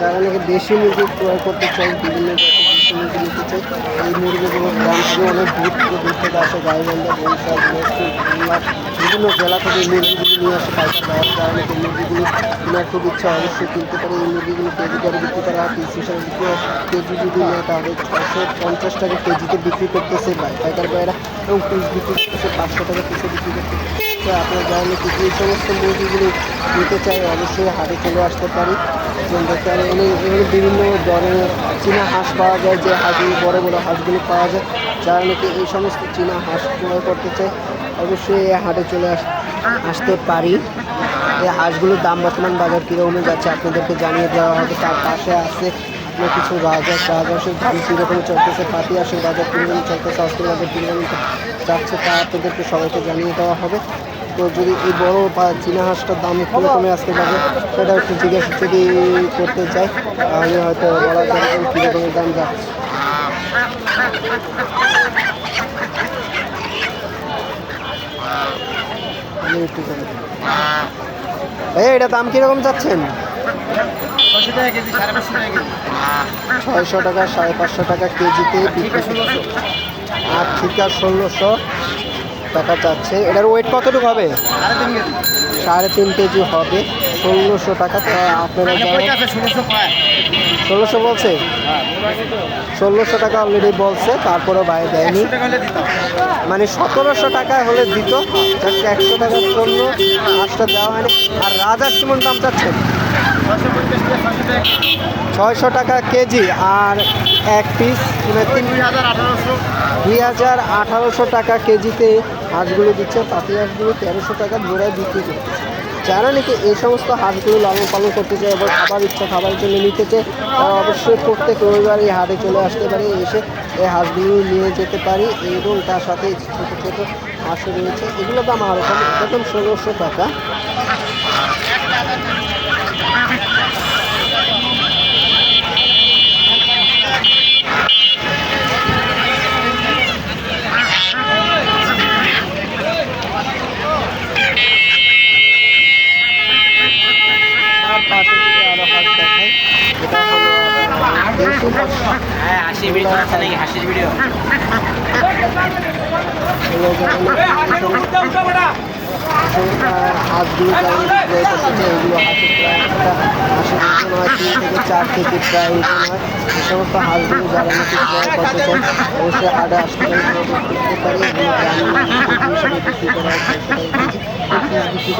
যারা নাকি দেশি মুরগি ক্রয় করতে চাই বিভিন্ন এই মুরগিগুলোর দাম থেকে অনেক দূর থেকে দূর বিভিন্ন জেলা থেকে এই নিয়ে আসে পাইকার বাজার যারা নাকি মুরগিগুলি কেনার খুব অবশ্যই কিনতে পারে এই মুরগিগুলো কেজি কেজি যদি পঞ্চাশ টাকা কেজিতে বিক্রি করতেছে পাইকার ভাইয়েরা এবং পিস বিক্রি করতেছে পাঁচশো টাকা পিসে বিক্রি করতেছে আপনারা যারা এই সমস্ত মুরগিগুলি নিতে চাই অবশ্যই হাটে চলে আসতে পারি দেখতে এখানে বিভিন্ন ধরনের চীনা হাঁস পাওয়া যায় যে হাঁসগুলো বড় বড় হাঁসগুলো পাওয়া যায়। যারা নাকি এই সমস্ত চীনা হাঁস ক্রয় করতে চায়, অবশ্যই এই হাটে চলে আস, আসতে পারি। এই হাঁসগুলোর দাম বর্তমান বাজার কীরকমে যাচ্ছে আপনাদেরকে জানিয়ে দেওয়া হবে। তার পাশে আছে কিছু রাজহাঁস রাজহাঁসের দাম কীরকম চলতেছে। পাতি হাঁসের বাজার কীরকম চলতেছে, অস্ত্র বাজার কীরকম যাচ্ছে তা আপনাদেরকে সবাইকে জানিয়ে দেওয়া হবে। তো যদি এই বড় বা চীনা হাঁসটার দাম একটু কমে আসতে পারে সেটা একটু জিজ্ঞাসা যদি করতে চাই। আমি হয়তো বলা যায় কী রকমের দাম যাচ্ছে। আমি ভাইয়া এটা দাম কীরকম যাচ্ছেন ছয়শো টাকা সাড়ে পাঁচশো টাকা কেজিতে। আর ঠিকা ষোলোশো টাকা চাচ্ছে এটার ওয়েট কতটুকু হবে? সাড়ে তিন কেজি হবে। ষোলোশো টাকা। আপনারা ষোলোশো বলছে? ষোলোশো টাকা অলরেডি বলছে তারপরেও বাইরে দেয়নি। মানে সতেরোশো টাকা হলে দিত। একশো টাকার জন্য মাছটা দেওয়া হয়নি। আর রাজার কেমন দাম চাচ্ছেন। ছয়শো টাকা। কেজি। আর এক পিস দুই হাজার আঠারোশো টাকা কেজিতে হাঁসগুলো দিচ্ছে, পাতি হাঁসগুলো তেরোশো টাকা জোড়ায় বিক্রি করছে যারা নাকি এই সমস্ত হাঁসগুলো লালন পালন করতে চায় এবং খাবার ইচ্ছা খাবারের জন্য নিতে চায়, তারা অবশ্যই প্রত্যেক রবিবার এই হাটে চলে আসতে পারে, এসে এই হাঁসগুলো নিয়ে যেতে পারি এবং তার সাথে ছোটো ছোটো হাঁসও রয়েছে। এগুলো দাম আরও কম, একদম ষোলোশো টাকা আর পাশে থেকে আরও হাঁস দেখাই এটা হলো আপনার দেশি হাঁস। হ্যাঁ হাসির ভিডিও আছে নাকি হাসির ভিডিও এগুলো এগুলো হাঁসের প্রায় তিন থেকে চার কেজি প্রায় এই সমস্ত হাঁসগুলো যারা নাকি ক্রয় করতে অবশ্যই হাটে আসতে পারি এগুলো করা পিস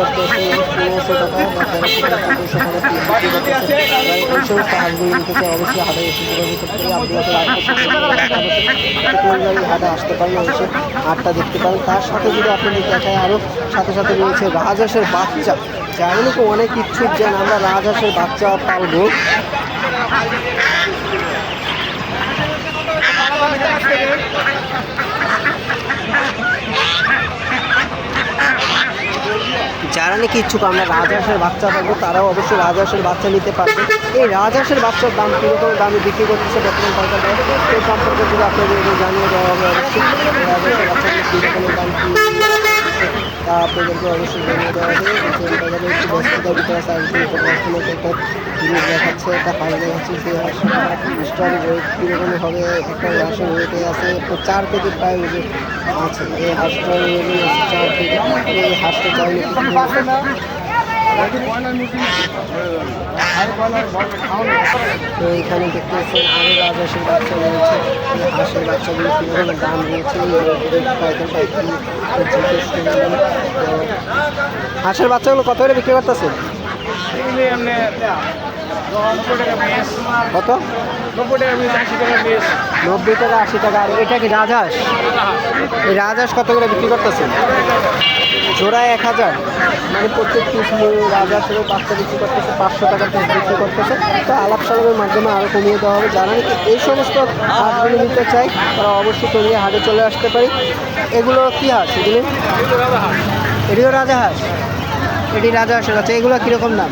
হাটে পারি দেখতে পারেন তার সাথে যদি আপনাদের দেখায় আরও সাথে সাথে রয়েছে রাজহাঁসের বাচ্চা যারা নাকি অনেক ইচ্ছুক যে আমরা রাজহাঁসের বাচ্চা পালবো যারা নাকি ইচ্ছুক আমরা রাজহাঁসের বাচ্চা থাকব তারাও অবশ্যই রাজহাঁসের বাচ্চা নিতে পারবে। এই রাজহাঁসের বাচ্চার দাম কীরকম, দামে বিক্রি করতেছে বর্তমান সরকার? সেই সম্পর্কে যদি আপনাদের জানিয়ে দেওয়া হবে, অবশ্যই রাজহাঁসের বাচ্চাগুলো কীরকম দাম তা আপনাদেরকে অবশ্যই জানিয়ে দেওয়া হবে বাজারে একটু ব্যস্ততার ভিতরে আছে আজকে কাস্টমার একটা জিনিস দেখাচ্ছে। একটা হাঁস দেখাচ্ছে সেই হাঁসটার ওয়েট কীরকম হবে একটা হাঁসের ওয়েটে আছে। তো চার কেজি প্রায় ওজন আছে। এই ওজন আছে চার কেজি। এই হাঁসটা তো এখানে দেখতে পাচ্ছেন আরও রাজহাঁসের বাচ্চা রয়েছে। এই হাঁসের বাচ্চাগুলো কীরকম দাম রয়েছে হাঁসের বাচ্চাগুলো কত করে বিক্রি করতেছে কত? নব্বই টাকা আশি টাকা আর এটা কি রাজহাঁস? এই রাজহাঁস কত করে বিক্রি করতেছেন? জোড়া এক হাজার। মানে প্রত্যেক পিস রাজহাঁসের বাচ্চা বিক্রি করতেছে পাঁচশো টাকা পিস বিক্রি করতেছে। তো আলাপ সালামের মাধ্যমে আরও কমিয়ে দেওয়া হবে। যারা নাকি এই সমস্ত হাঁসগুলো নিতে চাই তারা অবশ্যই কমিয়ে হাটে চলে আসতে পারি। এগুলো কী হাঁস এগুলি? এটিও রাজাহাঁস। এটি রাজহাঁসের আছে এগুলো কীরকম দাম?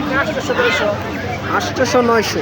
আটশোশো নয়শো।